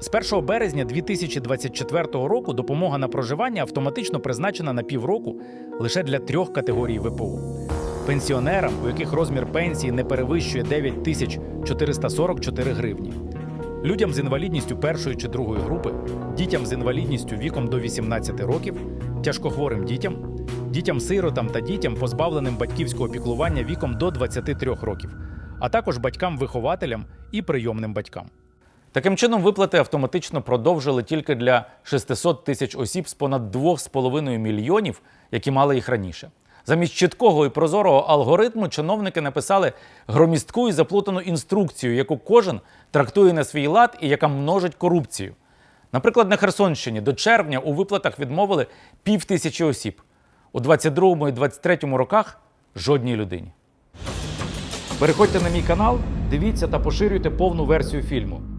З 1 березня 2024 року допомога на проживання автоматично призначена на півроку лише для трьох категорій ВПО: пенсіонерам, у яких розмір пенсії не перевищує 9 тисяч 444 гривні, людям з інвалідністю першої чи другої групи, дітям з інвалідністю віком до 18 років, тяжкохворим дітям, дітям-сиротам та дітям, позбавленим батьківського піклування віком до 23 років, а також батькам-вихователям і прийомним батькам. Таким чином, виплати автоматично продовжили тільки для 600 тисяч осіб з понад 2,5 мільйонів, які мали їх раніше. Замість чіткого і прозорого алгоритму чиновники написали громістку і заплутану інструкцію, яку кожен трактує на свій лад і яка множить корупцію. Наприклад, на Херсонщині до червня у виплатах відмовили пів тисячі осіб. У 22 і 23 роках жодній людині. Переходьте на мій канал, дивіться та поширюйте повну версію фільму.